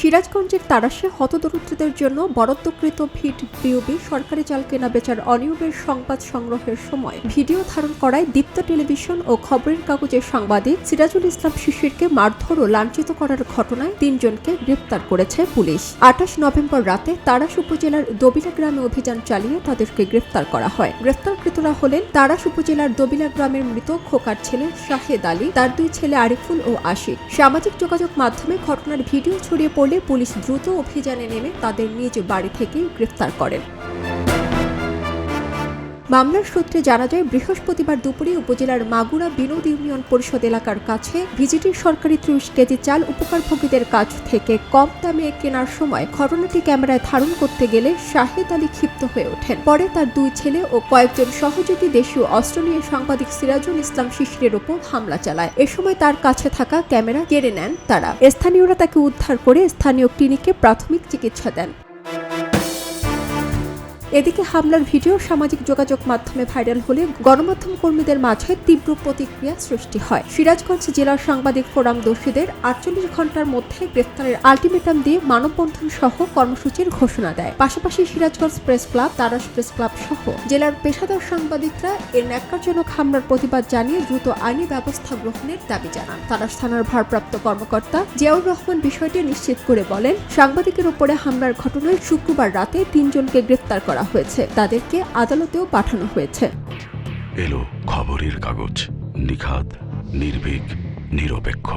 সিরাজগঞ্জের তারাশে হতদরিদ্রদের জন্য বরাদ্দকৃত ভিট বিওবি সরকারি চাল কেনা বেচার অনিয়মের সংবাদ সংগ্রহের সময় ভিডিও ধারণ করায় দীপ্ত টেলিভিশন ও খবরের কাগজের সাংবাদিক সিরাজুল ইসলাম শিশিরকে মারধর ও লাঞ্ছিত করার ঘটনায় তিনজনকে গ্রেপ্তার করেছে পুলিশ। আঠাশ নভেম্বর রাতে তারাস উপজেলার দবিলা গ্রামে অভিযান চালিয়ে তাদেরকে গ্রেপ্তার করা হয়। গ্রেপ্তারকৃতরা হলেন তারাস উপজেলার দবিলা গ্রামের মৃত খোকার ছেলে শাহেদ আলী, তার দুই ছেলে আরিফুল ও আশিক। সামাজিক যোগাযোগ মাধ্যমে ঘটনার ভিডিও ছড়িয়ে পড়লে পুলিশ দ্রুত অভিযানে নেমে তাদের নিজ বাড়ি থেকেই গ্রেফতার করেন। মামলার সূত্রে জানা যায়, বৃহস্পতিবার দুপুরে উপজেলার মাগুরা বিনোদ ইউনিয়ন পরিষদ এলাকার কাছে ভিজিটির সরকারি ত্রিশ কেজি চাল উপকারভোগীদের কাছ থেকে কম দামে কেনার সময় ঘটনাটি ক্যামেরায় ধারণ করতে গেলে শাহেদ আলী ক্ষিপ্ত হয়ে ওঠেন। পরে তার দুই ছেলে ও কয়েকজন সহযোগী দেশীয় অস্ট্রেলীয় সাংবাদিক সিরাজুল ইসলাম শিশিরের ওপর হামলা চালায়। এ সময় তার কাছে থাকা ক্যামেরা কেড়ে নেন তারা। স্থানীয়রা তাকে উদ্ধার করে স্থানীয় ক্লিনিকে প্রাথমিক চিকিৎসা দেন। এদিকে হামলার ভিডিও সামাজিক যোগাযোগ মাধ্যমে ভাইরাল হলে গণমাধ্যম কর্মীদের মাঝে তীব্র প্রতিক্রিয়া সৃষ্টি হয়। সিরাজগঞ্জ জেলার সাংবাদিক ফোরাম দোষীদের আটচল্লিশ ঘণ্টার মধ্যে গ্রেফতারের আলটিমেটাম দিয়ে মানববন্ধন সহ কর্মসূচির ঘোষণা দেয়। পাশাপাশি Sirajganj press club, Tarash press club সহ জেলার পেশাদার সাংবাদিকরা এর ন্যাক্কারজনক হামলার প্রতিবাদ জানিয়ে দ্রুত আইনি ব্যবস্থা গ্রহণের দাবি জানান। তারাস থানার ভারপ্রাপ্ত কর্মকর্তা জিয়াউর রহমান বিষয়টি নিশ্চিত করে বলেন, সাংবাদিকের উপরে হামলার ঘটনায় শুক্রবার রাতে তিনজনকে গ্রেফতার করা হয়েছে তাদেরকে আদালতেও পাঠানো হয়েছে। এলো খবরের কাগজ নিখাত নির্ভীক নিরপেক্ষ।